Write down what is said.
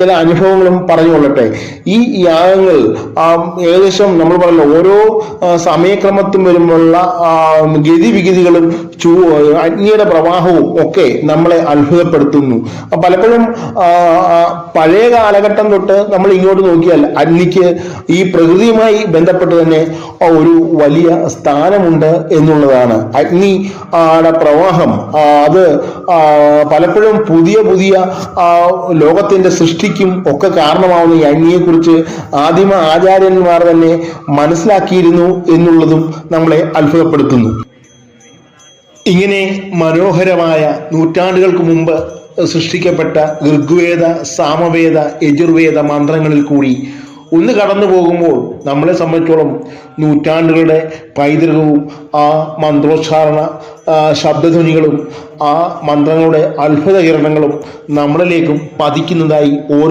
ചില അനുഭവങ്ങളും പറഞ്ഞുകൊള്ളട്ടെ. ഈ യാഗങ്ങൾ ഏകദേശം നമ്മൾ പറഞ്ഞല്ലോ ഓരോ സമയക്രമത്തും വരുമ്പോഴുള്ള ഗതിവിഗതികളും ചൂ അഗ്നിയുടെ പ്രവാഹവും ഒക്കെ നമ്മളെ അത്ഭുതപ്പെടുത്തുന്നു. പലപ്പോഴും പഴയ കാലഘട്ടം തൊട്ട് നമ്മൾ ഇങ്ങോട്ട് നോക്കിയാൽ അഗ്നിക്ക് ഈ പ്രകൃതിയുമായി ബന്ധപ്പെട്ട് തന്നെ ഒരു വലിയ സ്ഥാനമുണ്ട് എന്നുള്ളതാണ്. അഗ്നി ആടെ പ്രവാഹം അത് പലപ്പോഴും പുതിയ പുതിയ ലോകത്തിന്റെ ലോകത്തിന്റെ സൃഷ്ടിക്കും ഒക്കെ കാരണമാവുന്ന ഈ അഗ്നിയെക്കുറിച്ച് ആദിമ ആചാര്യന്മാർ തന്നെ മനസ്സിലാക്കിയിരുന്നു എന്നുള്ളതും നമ്മളെ അത്ഭുതപ്പെടുത്തുന്നു. ഇങ്ങനെ മനോഹരമായ നൂറ്റാണ്ടുകൾക്ക് മുമ്പ് സൃഷ്ടിക്കപ്പെട്ട ഋഗ്വേദ സാമവേദ യജുർവേദ മന്ത്രങ്ങളിൽ കൂടി ഒന്ന് കടന്നു പോകുമ്പോൾ നമ്മളെ സംബന്ധിച്ചോളം നൂറ്റാണ്ടുകളുടെ പൈതൃകവും ആ മന്ത്രോച്ചാരണ ശബ്ദധ്വനികളും ആ മന്ത്രങ്ങളുടെ അത്ഭുത കിരണങ്ങളും നമ്മളിലേക്കും പതിക്കുന്നതായി ഓരോ